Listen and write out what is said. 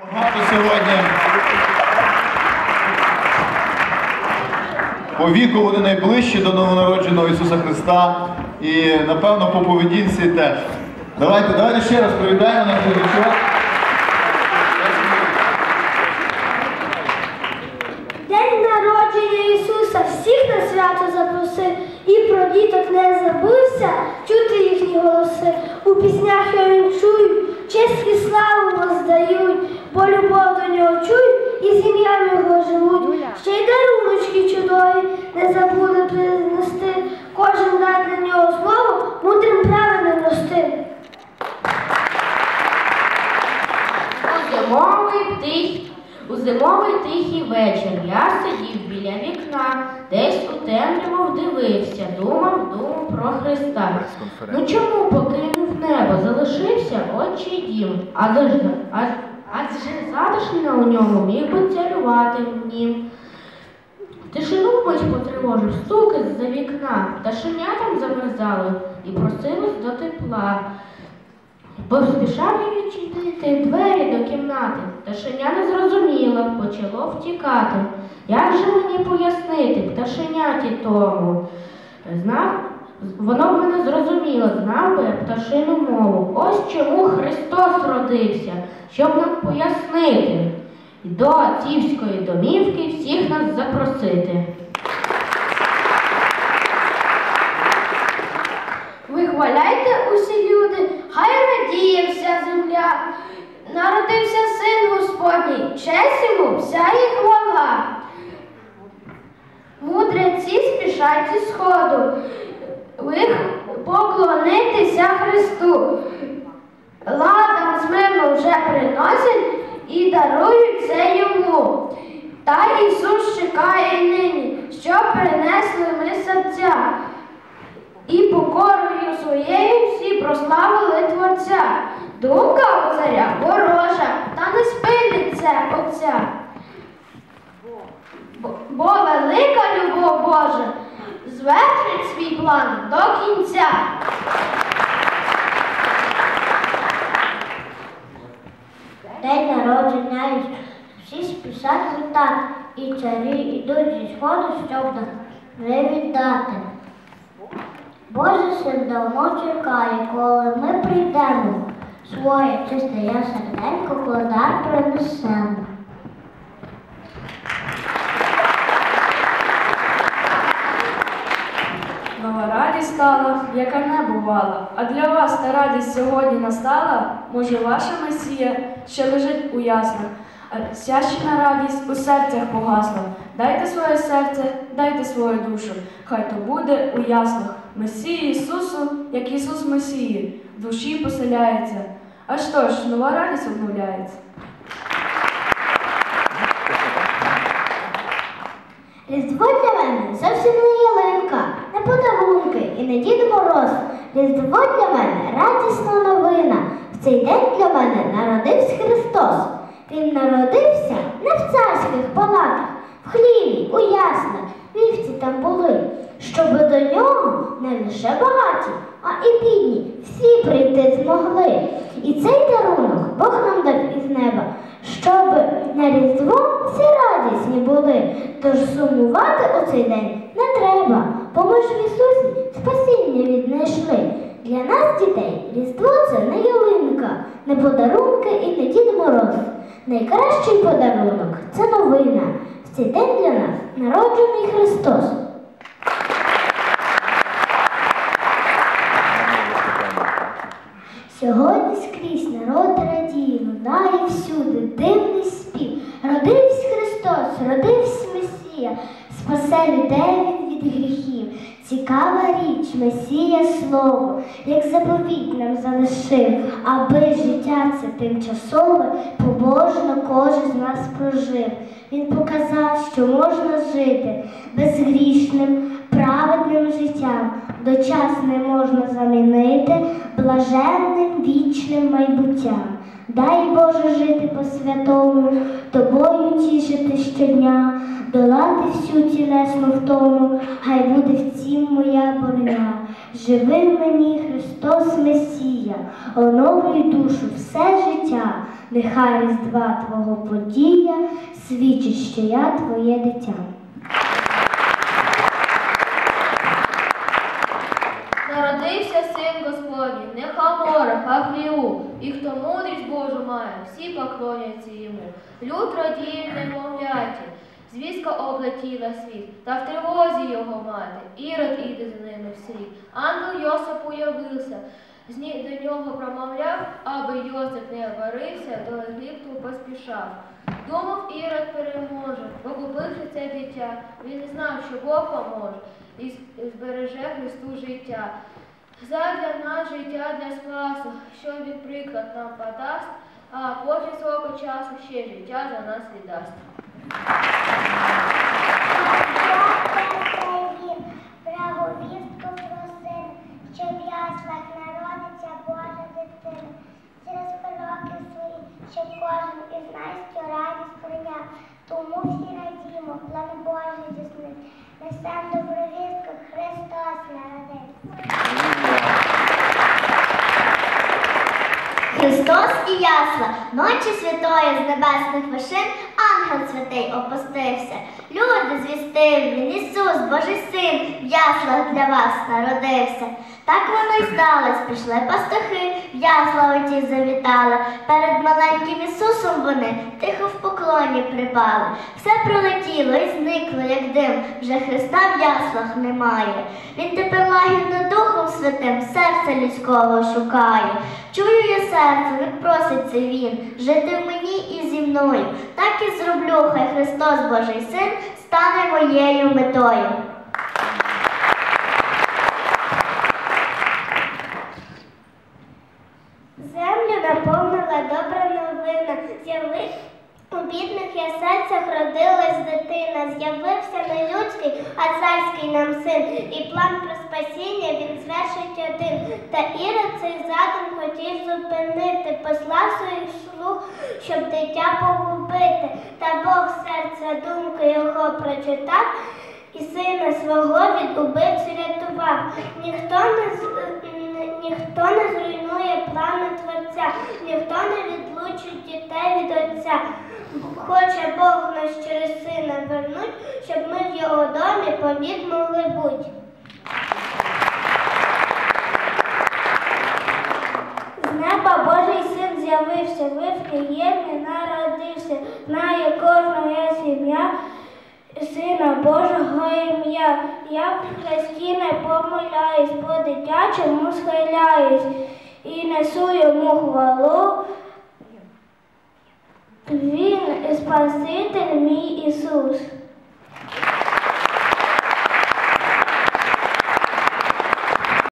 Багато сьогодні. По віку вони найближчі до новонародженого Ісуса Христа і, напевно, по поведінці теж. Давайте, давайте ще раз привітаємо наш глядачок. День народження Ісуса всіх на свято запросив, і про діток не забувся чути їхні голоси. У піснях я чую, честь і славу воздають, бо любов до нього чують і з ім'ям його живуть. Ще й даруночки чудові не забули принести. Кожен дай для нього слово мудрим правильним ности. У зимовий тих, у зимовий тихий вечір я сидів біля вікна, десь у темряву дивився, думав, думав про Христа. Ну чому покинув небо, залишився отчий дім, адже, ад- адже затишно у ньому міг би царювати нім. Тишину мить потривожив стуки з-за вікна, пташенятам замерзали і просились до тепла. Поспішав я відчинити двері до кімнати, пташеня не зрозуміло, почало втікати. Як же мені пояснити пташеняті тому? Знав, воно б мене зрозуміло, знав би пташину мову. Ось чому Христос родився, щоб нам пояснити. І до отцівської домівки всіх нас запросити. Вихваляйте усі люди, хай радіє вся земля. Народився син Господній, честь йому вся і хвала. Мудреці спішать зі сходу, ви поклонитися Христу. Ладан смирно вже приносять і дарують це йому. Та Ісус чекає нині, щоб принесли ми серця. І покорою своєю всі прославили Творця. Думка у царя ворожа, та не спиниться отця. Бо велика любов Божа звершить свій план до кінця. День народження всі спішать вітати, і царі йдуть зі сходу, щоб нас привітати. Боже син давно чекає, коли ми прийдемо, своє чисте я серденько кладар принесемо. Нова радість стала, яка не бувала. А для вас та радість сьогодні настала, може, ваша месія ще лежить у яснах, а сящина радість у серцях погасла. Дайте своє серце, дайте свою душу, хай то буде у яснах. Месії Ісусу, як Ісус Месії, в душі поселяється. А що ж, нова радість обновляється. Різдво для мене зовсім не і не Дід Мороз. Різдво для мене радісна новина. В цей день для мене народився Христос. Він народився не в царських палатах, в хліві, у яснах, вівці там були, щоб до нього не лише багаті, а і бідні всі прийти змогли. І цей дарунок Бог нам дав із неба, щоб на Різдво всі радісні були. Тож сумувати у цей день не треба, в Ісусі спасіння віднайшли. Для нас, дітей, Різдво це не ялинка, не подарунки і не Дід Мороз. Найкращий подарунок це новина. В цей день для нас народжений Христос. Сьогодні скрізь народ радіє, лунає всюди, дивний спів. Родився Христос, родився Месія, спасе людей він від гріхів. Цікава річ, Месія слово, як заповіт нам залишив, аби життя це тимчасове, побожно кожен з нас прожив. Він показав, що можна жити безгрішним, праведним життям, дочасне можна замінити блаженним вічним майбуттям. Дай Боже жити по святому, тобою тішити щодня, долати всю тілесну втому, хай буде в цім моя бороня, Живи мені Христос Месія, оновлюй душу все життя, нехай різдва Твого подія свідчить, що я Твоє дитя. Народився син Господній, не хамора, а хліву, і хто мудрість Божу має, всі поклоняться йому. Люд радіє немовляті, звістка облетіла світ, та в тривозі його мати, Ірод іде за ними вслід. Ангел Йосип уявився, з до нього промовляв, аби Йосип не варився, до Єгипту поспішав. Думав, Ірод переможе, погубивши це дитя. Він не знав, що Бог поможе і збереже Христу життя. Задля нас життя для спасу, що він приклад нам подасть, а потім свого часу ще життя за нас віддасть. Правовістку просив, що в яслах народиться Божа дитина. Через пороки свої, щоб кожен із нас цю радість прийняв. Тому всі радімо, план Божий здійснив. Несем добровістку, Христос народився. Христос і ясла, ночі святої з небесних вишин, ангел святий опустився. Люди звістив він, Ісус, Божий син, в яслах для вас народився. Так воно й сталось, пішли пастухи, в ясла оті завітали. Перед маленьким Ісусом вони тихо в поклоні припали. Все пролетіло і зникло, як дим, вже Христа в яслах немає. Він тепер лагідно Духом Святим серця людського шукає. Чую я серце, як проситься він, жити в мені і мною. Так і зроблю, хай Христос Божий Син стане моєю метою. Землю наповнила добра новина. З'яви у бідних я серцях родилась дитина. З'явився не людський, а царський нам син. І план про спасіння він звершить один. Та Ірод цей задум хотів зупинити, послав своїх слуг, щоб дитя погубити. Та Бог серця думки його прочитав. І сина свого від убивці рятував. Ніхто не ніхто не зруйнує плани Творця, ніхто не відлучить дітей від Отця. Хоче Бог нас через сина вернуть, щоб ми в його домі повік могли бути. З неба Божий син в народився, знає кожна сім'я. Сина Божого ім'я, я в Христі не помиляюсь, по дитячому схиляюсь і несу йому хвалу. Він Спаситель мій Ісус.